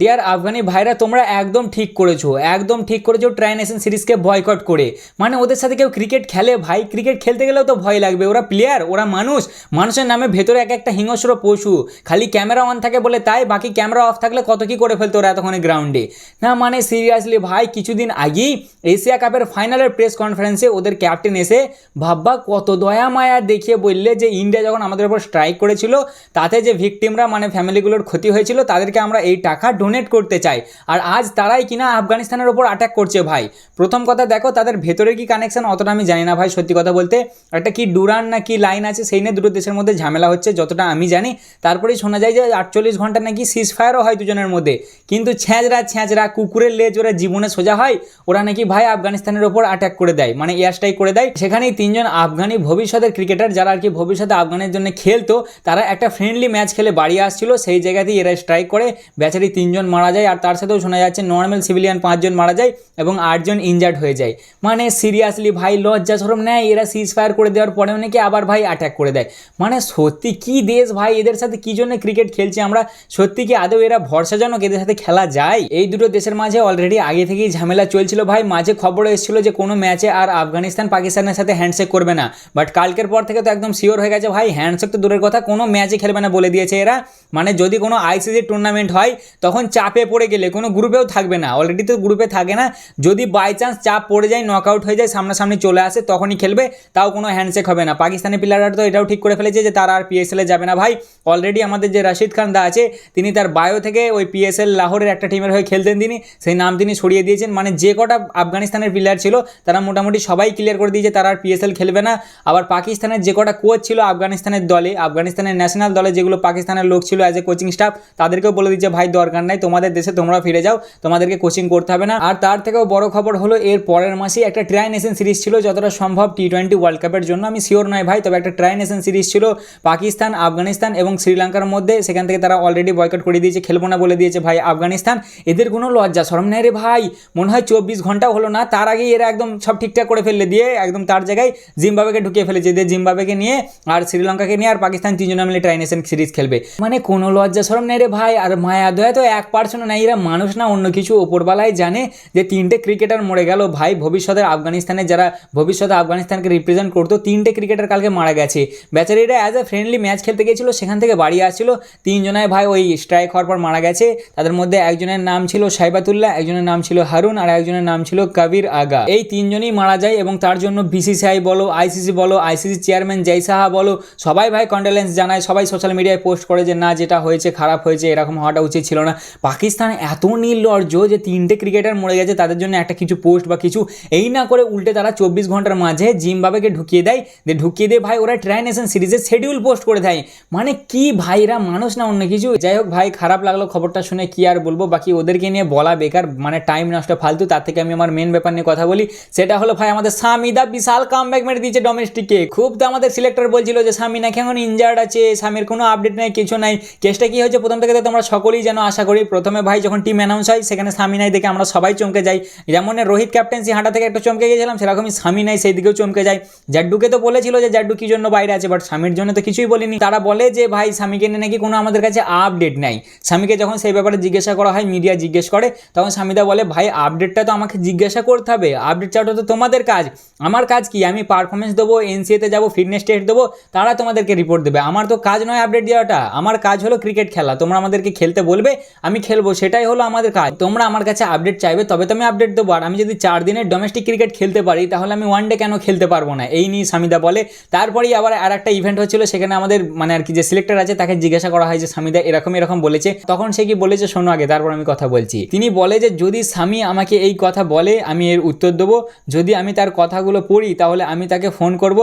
Deer Afghani ভাইরা, তোমরা একদম ঠিক করেছ। একদম ঠিক করেছ ট্রাই নেশন সিরিজকে বয়কট করে। মানে ওদের সাথে কেউ ক্রিকেট খেলে, ভাই ক্রিকেট খেলতে গেলেও তো ভয় লাগবে। ওরা প্লেয়ার ওরা মানুষ। মানুষের নামে ভেতরে এক একটা হিংস্র পশু। খালি ক্যামেরা অন থাকে বলে তাই, বাকি ক্যামেরা অফ থাকলে কত কি করে ফেলতো ওরা এতক্ষণে গ্রাউন্ডে না মানে সিরিয়াসলি ভাই, কিছুদিন আগেই এশিয়া কাপের ফাইনালের প্রেস কনফারেন্সে ওদের ক্যাপ্টেন এসে, ভাববা কত দয়া মায়া দেখিয়ে বললে যে ইন্ডিয়া যখন আমাদের উপর স্ট্রাইক করেছিল, তাতে যে ভিকটিমরা মানে ফ্যামিলিগুলোর ক্ষতি হয়েছিল, তাদেরকে আমরা এই টাকা ডোনেট করতে চায় আর আজ তারাই কিনা আফগানিস্তানের ওপর অ্যাটাক করছে ভাই। প্রথম কথা দেখো, তাদের ভেতরে কি কানেকশন অতটা আমি জানি না ভাই, সত্যি কথা বলতে। একটা কি ডুরান না কি লাইন আছে, সেই নিয়ে দুটো দেশের মধ্যে ঝামেলা হচ্ছে, যতটা আমি জানি। তারপরেই শোনা যায় যে আটচল্লিশ ঘণ্টা নাকি সিজ ফায়ারও হয় দুজনের মধ্যে। কিন্তু ছ্যাঁচড়া ছ্যাঁচড়া, কুকুরের লেজ ওরা জীবনে সোজা হয়, ওরা নাকি ভাই আফগানিস্তানের ওপর অ্যাটাক করে দেয় মানে এয়ার স্ট্রাইক করে দেয়। সেখানেই তিনজন আফগানি ভবিষ্যতের ক্রিকেটার যারা আর কি ভবিষ্যতে আফগানের জন্য খেলতো, তারা একটা ফ্রেন্ডলি ম্যাচ খেলে বাড়ি আসছিল, সেই জায়গাতেই এরা স্ট্রাইক করে। বেচারি তিনজন মারা যায় আর তার সাথেও শোনা যাচ্ছে নর্মাল সিভিলিয়ান পাঁচজন মারা যায় এবং আটজন ইনজার্ড হয়ে যায়। মানে সিরিয়াসলি ভাই লজ্জা সরম নেয়, এরা সিজ ফায়ার করে দেওয়ার পরে অনেকে আবার ভাই অ্যাটাক করে দেয়। মানে সত্যি কি দেশ ভাই, এদের সাথে কী জন্য ক্রিকেট খেলছি আমরা? সত্যি কি আদৌ এরা ভরসাজনক এদের সাথে খেলা যায়? এই দুটো দেশের মাঝে অলরেডি আগে থেকেই ঝামেলা চলছিল ভাই। মাঝে খবর এসেছিল যে কোনো ম্যাচে আর আফগানিস্তান পাকিস্তানের সাথে হ্যান্ডশেক করবে না। বাট কালকের পর থেকে তো একদম শিওর হয়ে গেছে ভাই হ্যান্ডশেক তো দূরের কথা, কোনো ম্যাচে খেলবে না বলে দিয়েছে এরা। মানে যদি কোনো আইসিসি টুর্নামেন্ট হয়, তখন চাপে পড়ে গেলে, কোনো গ্রুপেও থাকবে না। অলরেডি তো গ্রুপে থাকে না। যদি বাই চান্স চাপ পড়ে যায় নক আউট হয়ে যায়, সামনাসামনি চলে আসে, তখনই খেলবে, তাও কোনো হ্যান্ডশেক হবে না। পাকিস্তানি প্লেয়াররা তো এটাও ঠিক করে ফেলেছে যে, তারা আর পিএসএলে যাবে না। ভাই অলরেডি আমাদের যে রশিদ খান দা আছে, তিনি তার বায়ো থেকে ওই পিএসএল লাহোরের একটা টিমের হয়ে খেলতেন তিনি। সেই নাম তিনি সরিয়ে দিয়েছেন। মানে যে কটা আফগানিস্তানের প্লেয়ার ছিল, তারা মোটামুটি সবাই ক্লিয়ার করে দিয়েছে, তারা আর পিএসএল খেলবে না। আবার পাকিস্তানের যে কটা কোচ ছিল আফগানিস্তানের দলে, আফগানিস্তানের ন্যাশনাল দলে যেগুলো পাকিস্তানের লোক ছিল অ্যাজ এ কোচিং স্টাফ তাদেরকেও বলে দিচ্ছে, ভাই, দরকার নাই, তোমাদের দেশে তোমরা ফিরে যাও, তোমাদেরকে কোচিং করতে হবে না। আর তার থেকেও বড় খবর হলো, এর পরের মাসেই একটা ট্রাই নেশন সিরিজ ছিল, যতটা সম্ভব টি টোয়েন্টি ওয়ার্ল্ড কাপের জন্য। আমি শিওর নয় ভাই, তবে একটা ট্রাই নেশন সিরিজ ছিল, পাকিস্তান, আফগানিস্তান এবং শ্রীলঙ্কার মধ্যে। সেখান থেকে তারা অলরেডি বয়কট করে দিয়েছে, খেলব না বলে দিয়েছে ভাই আফগানিস্তান। এদের কোনো লজ্জা সরম নেই রে ভাই। মনে হয় চব্বিশ ঘন্টাও হলো না, তার আগেই এরা একদম সব ঠিকঠাক করে ফেললে দিয়ে, একদম তার জায়গায় জিম্বাবেকে ঢুকিয়ে ফেলেছে। দিয়ে জিম্বাবেকে নিয়ে আর শ্রীলঙ্কাকে নিয়ে আর পাকিস্তান তিনজনে মিলে ট্রাই নেশন সিরিজ খেলবে। মানে কোনো লজ্জা সরম নেই রে ভাই। আর মায়া, দয়া তো এক পার্সেন্ট নাই। এরা মানুষ না, অন্য কিছু। ওপরবেলায় জানে যে তিনটে ক্রিকেটার মরে গেল। ভাই ভবিষ্যতের আফগানিস্তানে যারা, ভবিষ্যতে আফগানিস্তানকে রিপ্রেজেন্ট করতো, তিনটে ক্রিকেটার কালকে মারা গেছে। বেচারিরা অ্যাজ এ ফ্রেন্ডলি ম্যাচ খেলতে গিয়েছিল, সেখান থেকে বাড়ি আসছিল। তিনজনায় ভাই, ওই স্ট্রাইক হওয়ার পর মারা গেছে। তাদের মধ্যে একজনের নাম ছিল সাইবাতুল্লাহ, একজনের নাম ছিল হারুন, আর একজনের নাম ছিল কবির আগা। এই তিনজনই মারা যায় এবং তার জন্য বিসিসিআই বলো আইসিসি বলো আইসিসি চেয়ারম্যান জয় সাহা বলো, সবাই ভাই কন্ডোলেন্স জানায়। সবাই সোশ্যাল মিডিয়ায় পোস্ট করে যে, না, যেটা হয়েছে, খারাপ হয়েছে, এরকম হওয়াটা উচিত ছিল না। পাকিস্তান এত নির্লজ্জ যে তিনটে ক্রিকেটার মরে গেছে, তাদের জন্য একটা কিছু পোস্ট বা কিছু। এই না করে উল্টে তারা চব্বিশ ঘণ্টার মাঝে জিম্বাবেকে ঢুকিয়ে দেয়। দিয়ে ঢুকিয়ে দিয়ে ভাই ওরা ট্রাই নেশন সিরিজের শিডিউল পোস্ট করে দেয়। মানে কি ভাইরা মানুষ না অন্য কিছু। যাই হোক ভাই, খারাপ লাগল খবরটা শুনে কি আর বলব। বাকি ওদেরকে নিয়ে বলা বেকার মানে টাইম নষ্ট ফালতু। তার থেকে আমি আমার মেন ব্যাপার নিয়ে কথা বলি। সেটা হলো ভাই, আমাদের সামিদা বিশাল কাম ব্যাক মেরে দিয়েছে ডোমেস্টিকে খুব তো আমাদের সিলেক্টর বলছিল যে স্বামী নাকি এখন ইনজার্ড আছে। স্বামীর কোনো আপডেট নেই, কিছু নাই। কেসটা কি হয়েছে? প্রথম থেকে তোমরা সকলেই যেন আশা করি প্রথমে ভাই যখন টিম অ্যানাউন্স হয়, সেখানে স্বামী নাই দেখে আমরা সবাই চমকে যাই। যেমন রোহিত ক্যাপ্টেন্সি হাঁটা থেকে একটু চমকে গেছিলাম সেরকমই স্বামী নাই সেই দিকেও চমকে যায়। জাড্ডুকে তো বলেছিল যে জাড্ডু কি জন্য বাইরে আছে বাট স্বামীর জন্য তো কিছুই বলিনি। তারা বলে যে, ভাই স্বামীকে নিয়ে নাকি কোনো আমাদের কাছে আপডেট নাই। স্বামীকে যখন সেই ব্যাপারে জিজ্ঞাসা করা হয় মিডিয়া জিজ্ঞেস করে, তখন স্বামীদা বলে, ভাই আপডেটটা তো আমাকে জিজ্ঞাসা করতে হবে। আপডেট চাওয়াটা তো তোমাদের কাজ। আমার কাজ কি? আমি পারফরমেন্স দেবো এনসিএতে যাব ফিটনেস টেস্ট দেবো, তারা তোমাদেরকে রিপোর্ট দেবে। আমার তো কাজ নয় আপডেট দেওয়াটা। আমার কাজ হলো ক্রিকেট খেলা। তোমরা আমাদেরকে খেলতে বলবে আমি খেলব, সেটাই হলো আমাদের কাজ। তোমরা আমার কাছে আপডেট চাইবে, তবে তো আমি আপডেট দেবো। আর আমি যদি চার দিনের ডোমেস্টিক ক্রিকেট খেলতে পারি, তাহলে আমি ওয়ান ডে কেন খেলতে পারব না? এই নিয়ে স্বামীদা বলে। তারপরেই আবার আর একটা ইভেন্ট হচ্ছিল, সেখানে আমাদের মানে আর কি যে সিলেক্টর আছে, তাকে জিজ্ঞাসা করা হয় যে, সামিদা, এরকম এরকম বলেছে। তখন সে কি বলেছে, শোনো আগে, তারপর আমি কথা বলছি। তিনি বলে যে, যদি স্বামী আমাকে এই কথা বলে, আমি এর উত্তর দেবো। যদি আমি তার কথাগুলো পড়ি, তাহলে আমি তাকে ফোন করব।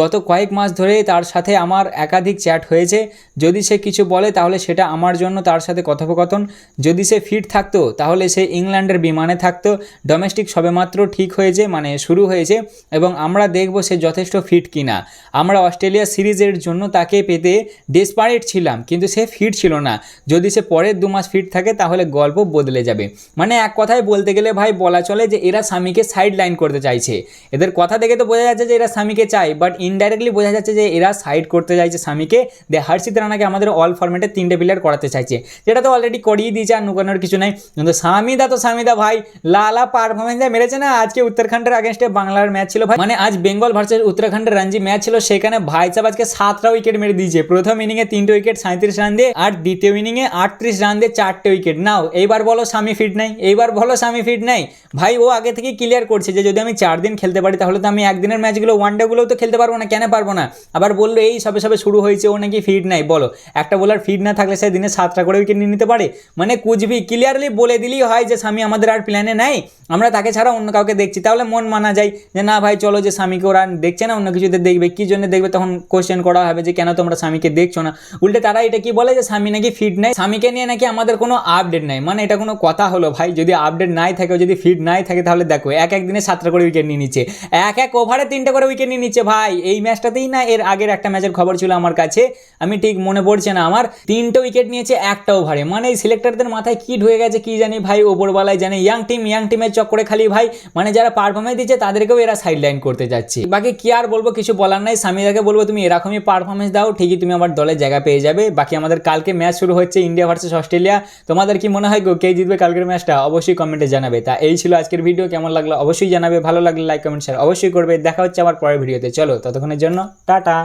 গত কয়েক মাস ধরে তার সাথে আমার একাধিক চ্যাট হয়েছে। যদি সে কিছু বলে, তাহলে সেটা আমার জন্য তার সাথে কথোপকথন। যদি সে ফিট থাকতো, তাহলে সে ইংল্যান্ডের বিমানে থাকতো। ডোমেস্টিক সবেমাত্র ঠিক হয়েছে মানে শুরু হয়েছে, এবং আমরা দেখব সে যথেষ্ট ফিট কিনা। আমরা অস্ট্রেলিয়া সিরিজের জন্য তাকে পেতে ডেসপারেট ছিলাম, কিন্তু সে ফিট ছিল না। যদি সে পরের দু মাস ফিট থাকে, তাহলে গল্প বদলে যাবে। মানে এক কথায় বলতে গেলে ভাই, বলা চলে যে এরা স্বামীকে সাইড লাইন করতে চাইছে। এদের কথা দেখে তো বোঝা যাচ্ছে যে এরা স্বামীকে চায় বাট ইনডাইরেক্টলি বোঝা যাচ্ছে যে এরা সাইড করতে চাইছে স্বামীকে। দে হার্ষিত রানাকে আমাদের অল ফরম্যাটে তিনটে প্লেয়ার করাতে চাইছে, যেটা তো অলরেডি করিয়ে করিয়ে দিয়েছে আর নুকানোর কিছু নাই। কিন্তু সামিদা তো সামিদা ভাই, লালা পারফরমেন্স মেরেছে না? আজকে উত্তরাখণ্ডের আগেনস্টে বাংলার ম্যাচ ছিল ভাই। মানে আজ বেঙ্গল ভার্সেস উত্তরাখণ্ডের রঞ্জি ম্যাচ ছিল। সেখানে ভাই সাহেব আজকে সাতটা উইকেট মেরে দিয়েছে। প্রথম ইনিংয়ে তিনটে উইকেট সাঁত্রিশ রান দিয়ে। আর দ্বিতীয় ইনিংয়ে আটত্রিশ রান দিয়ে চারটে উইকেট নাও এইবার বলো স্বামী ফিট নাই? এইবার বলো স্বামী ফিট নাই? ভাই, ও আগে থেকে ক্লিয়ার করছে যে, যদি আমি চার দিন খেলতে পারি, তাহলে তো আমি একদিনের ম্যাচগুলো ওয়ান ডেগুলোও তো খেলতে পারব না। কেন পারব না? আবার বলল, এই সবে সবে শুরু হয়েছে, ও নাকি ফিট নাই? বলো, একটা বোলার ফিট না থাকলে সে দিনে সাতটা করে উইকেট নিয়ে নিতে পারে? মানে কুচবি ক্লিয়ারলি বলে দিলেই হয় যে স্বামী আমাদের আর প্ল্যানে নাই, আমরা তাকে ছাড়া অন্য কাউকে দেখছি। তাহলে মন মানা যায় যে না ভাই, চলো যে স্বামীকে ওরা দেখছে না, অন্য কিছুতে দেখবে। কি জন্য দেখবে? তখন কোশ্চেন করা হবে যে কেন তোমরা স্বামীকে দেখছ না। উল্টে তারা এটা কি বলে যে স্বামী নাকি ফিট নাই? স্বামীকে নিয়ে নাকি আমাদের কোনো আপডেট নাই। মানে এটা কোনো কথা হলো ভাই, যদি আপডেট নাই থাকে, যদি ফিট নাই থাকে তাহলে দেখো, এক এক দিনে সাতটা করে উইকেট নিয়ে নিচ্ছে। এক এক ওভারে তিনটে করে উইকেট নিয়ে নিচ্ছে ভাই। এই ম্যাচটাতেই না এর আগের একটা ম্যাচের খবর ছিল আমার কাছে। আমি ঠিক মনে পড়ছে না আমার। তিনটে উইকেট নিয়েছে একটা ওভারে মানে এই সিলেক্টরদের মাথায় কি ঢুকে গেছে কি জানি ভাই ওপরবেলায় জানে ইয়াং টিম ইয়াং টিমের চক্করে খালি ভাই মানে যারা পারফরমেন্স দিচ্ছে তাদেরকেও এরা সাইড লাইন করতে যাচ্ছে। বাকি কি আর বলব, কিছু বলার নাই। স্বামীদাকে বলব, তুমি এরকমই পারফরমেন্স দাও, ঠিকই তুমি আমার দলের জায়গা পেয়ে যাবে। বাকি আমাদের কালকে ম্যাচ শুরু হচ্ছে ইন্ডিয়া ভার্সেস অস্ট্রেলিয়া তোমাদের কি মনে হয় গো, কে জিতবে কালকের ম্যাচটা অবশ্যই কমেন্টে জানাবে। তা এই ছিল আজকের ভিডিও কেমন লাগল অবশ্যই জানাবে। ভালো লাগলে লাইক কমেন্ট শেয়ার অবশ্যই করবে। দেখা হচ্ছে আবার পরের ভিডিওতে চলো, ততক্ষণের জন্য, টাটা।